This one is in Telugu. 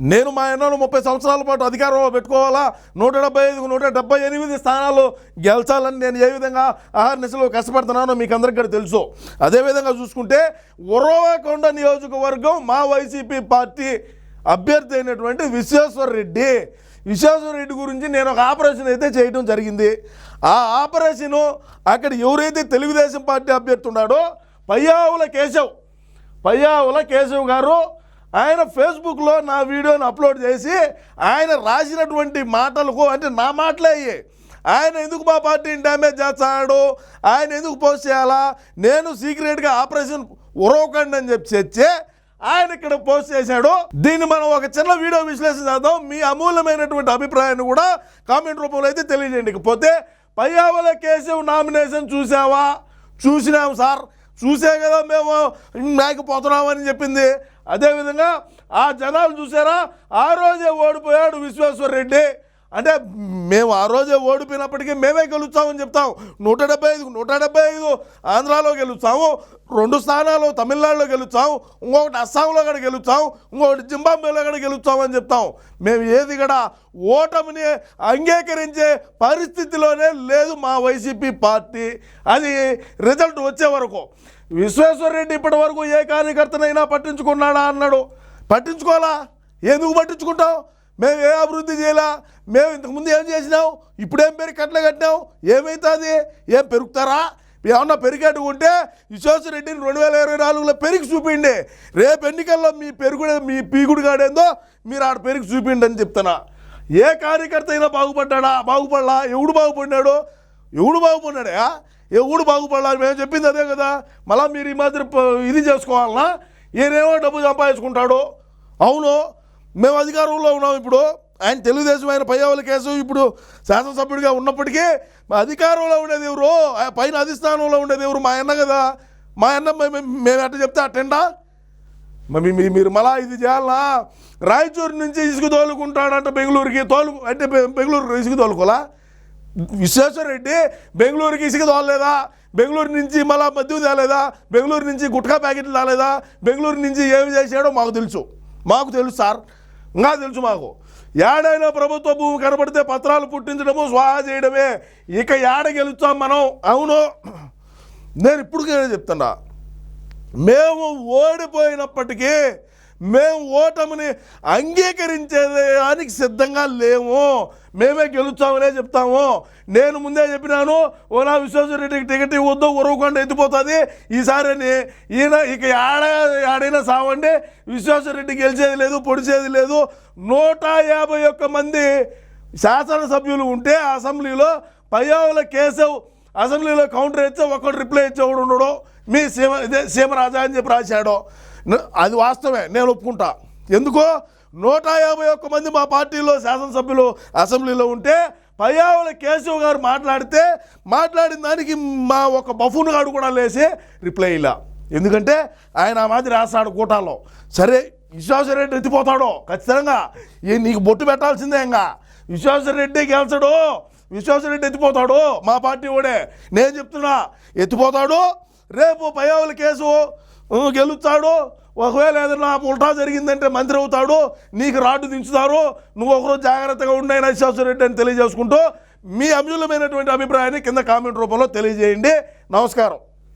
నేను మా ఎన్నో ముప్పై సంవత్సరాల పాటు అధికారంలో పెట్టుకోవాలా? నూట డెబ్బై ఐదు నూట డెబ్బై ఎనిమిది స్థానాలు గెలిచాలని నేను ఏ విధంగా ఆహార్నిశలు కష్టపడుతున్నానో మీకు అందరికీ తెలుసు. అదేవిధంగా చూసుకుంటే ఉరవకొండ నియోజకవర్గం మా వైసీపీ పార్టీ అభ్యర్థి అయినటువంటి విశ్వేశ్వర రెడ్డి. విశ్వేశ్వర రెడ్డి గురించి నేను ఒక ఆపరేషన్ అయితే చేయడం జరిగింది. ఆ ఆపరేషను అక్కడ ఎవరైతే తెలుగుదేశం పార్టీ అభ్యర్థి ఉన్నాడో పయ్యావుల కేశవ్. పయ్యావుల కేశవ్ గారు ఆయన ఫేస్బుక్లో నా వీడియోని అప్లోడ్ చేసి ఆయన రాసినటువంటి మాటలకు అంటే నా మాటలే అయ్యాయి ఆయన ఎందుకు మా పార్టీని డ్యామేజ్ చేస్తాడు? ఆయన ఎందుకు పోస్ట్ చేయాలా? నేను సీక్రెట్గా ఆపరేషన్ ఉరవకండి అని చెప్పి చెచ్చే ఆయన ఇక్కడ పోస్ట్ చేశాడు. దీన్ని మనం ఒక చిన్న వీడియో విశ్లేషణ చేద్దాం. మీ అమూల్యమైనటువంటి అభిప్రాయాన్ని కూడా కామెంట్ రూపంలో అయితే తెలియజేయండి. ఇకపోతే పయ్యావల కేశవ్ నామినేషన్ చూసావా చూసినాం సార్. చూసే కదా మేము మేకపోతున్నామని చెప్పింది. అదేవిధంగా ఆ జనాలు చూసారా? ఆ రోజే ఓడిపోయాడు విశ్వేశ్వర్ రెడ్డి. అంటే మేము ఆ రోజే ఓడిపోయినప్పటికీ మేమే గెలుస్తామని చెప్తాం నూట డెబ్బై ఐదు నూట డెబ్బై ఐదు ఆంధ్రాలో గెలుస్తాము రెండు స్థానాలు తమిళనాడులో గెలుస్తాం ఇంకొకటి అస్సాంలో కూడా గెలుస్తాం ఇంకొకటి జింబాబ్వేలో కూడా గెలుస్తామని చెప్తాం మేము ఏది కూడా ఓటమిని అంగీకరించే పరిస్థితిలోనే లేదు మా వైసీపీ పార్టీ. అది రిజల్ట్ వచ్చే వరకు. విశ్వేశ్వరరెడ్డి ఇప్పటి వరకు ఏ కార్యకర్తనైనా పట్టించుకున్నాడా అన్నాడు. పట్టించుకోవాలా? ఎందుకు పట్టించుకుంటావు? మేము ఏ అభివృద్ధి చేయాలా? మేము ఇంతకుముందు ఏం చేసినాం ఇప్పుడేం పెరిగి కట్టలు కట్టినాం ఏమవుతుంది ఏం పెరుగుతారా? ఏమన్నా పెరిగేట్టు ఉంటే విశ్వేశ్వర రెండు వేల ఇరవై నాలుగులో పెరిగి చూపిండి. రేపు ఎన్నికల్లో మీ పెరుగుడు మీ పీగుడు కాడేందో మీరు ఆడ పెరిగి చూపిండి అని చెప్తున్నా. ఏ కార్యకర్త అయినా బాగుపడ్డా బాగుపడలా? ఎవడు బాగుపడినాడు? ఎవడు బాగుపడినాడా? ఎవడు బాగుపడాలి? మేము చెప్పింది అదే కదా. మళ్ళీ మీరు ఈ మాదిరి ఇది చేసుకోవాలన్నా ఈయనేమో డబ్బు సంపాదించుకుంటాడు. అవును మేము అధికారంలో ఉన్నాం ఇప్పుడు. ఆయన తెలుగుదేశం ఆయన పయ్యావల కేసు ఇప్పుడు శాసనసభ్యుడిగా ఉన్నప్పటికీ మా అధికారంలో ఉండేది ఎవరు? ఆ పైన అధిష్టానంలో ఉండేది ఎవరు? మా అన్న కదా. మా అన్న మేము ఎట్ట చెప్తే అట్టండా మరి మీ- మీరు మళ్ళా ఇది చేయాలా రాయచూరు నుంచి ఇసుక తోలుకుంటాడంట బెంగళూరుకి. తోలు అంటే బెంగళూరు ఇసుక తోలుకోలా విశ్వేశ్వరరెడ్డి బెంగళూరుకి ఇసుక తోలలేదా? బెంగళూరు నుంచి మళ్ళా మద్యం తేలేదా? బెంగళూరు నుంచి గుట్కా ప్యాకెట్లు రాలేదా బెంగళూరు నుంచి ఏమి చేశాడో మాకు తెలుసు. మాకు తెలుసు సార్. ఇంకా తెలుసు మాకు. ఏడైనా ప్రభుత్వ భూమి కనబడితే పత్రాలు పుట్టించడము స్వాహా చేయడమే. ఇక ఏడ గెలుస్తాం మనం? అవును. నేను ఇప్పుడు చెప్తున్నా. మేము ఓడిపోయినప్పటికీ మేము ఓటమిని అంగీకరించేదానికి సిద్ధంగా లేము. మేమే గెలుస్తామనే చెప్తాము. నేను ముందే చెప్పినాను ఓ నా విశ్వేశ్వరరెడ్డికి టికెట్ ఇవ్వద్దు ఉరవకుండా ఎత్తిపోతుంది. ఈసారి అని ఈయన ఇక ఆడ ఆడైనా సావండి. విశ్వేశ్వరరెడ్డి గెలిచేది లేదు పొడిచేది లేదు. నూట యాభై ఒక్క మంది శాసనసభ్యులు ఉంటే అసెంబ్లీలో పయ్యావుల కేశవ్ అసెంబ్లీలో కౌంటర్ ఇచ్చే ఒకడు రిప్లై ఇచ్చేవాడు ఉండడు. మీ సీమ ఇదే సీమరాజా అని చెప్పి రాశాడో. అది వాస్తవమే నేను ఒప్పుకుంటా. ఎందుకో? నూట యాభై ఒక్క మంది మా పార్టీలో శాసనసభ్యులు అసెంబ్లీలో ఉంటే పయ్యావుల కేశవ్ గారు మాట్లాడితే మాట్లాడిన దానికి మా ఒక బఫూన్ గాడు కూడా లేసి రిప్లై ఇలా ఎందుకంటే ఆయన ఆ మాదిరి రాస్తాడు కూటాల్లో సరే విశ్వాసరెడ్డి ఎత్తిపోతాడో ఖచ్చితంగా. ఏ నీకు బొట్టు పెట్టాల్సిందే ఇంకా విశ్వాసరెడ్డి గెలిచడు విశ్వాసరెడ్డి ఎత్తిపోతాడు మా పార్టీ వాడే నేను చెప్తున్నా ఎత్తిపోతాడు రేపు పయ్యావుల కేసు గెలుస్తాడు ఒకవేళ ఏదైనా ఉల్టా జరిగిందంటే మంత్రి అవుతాడు నీకు రాడ్డు దించుతారు నువ్వు ఒకరోజు జాగ్రత్తగా ఉండైనా విశ్వాసరెడ్డి అని తెలియజేసుకుంటూ మీ అమూల్యమైనటువంటి అభిప్రాయాన్ని కింద కామెంట్ రూపంలో తెలియజేయండి. నమస్కారం.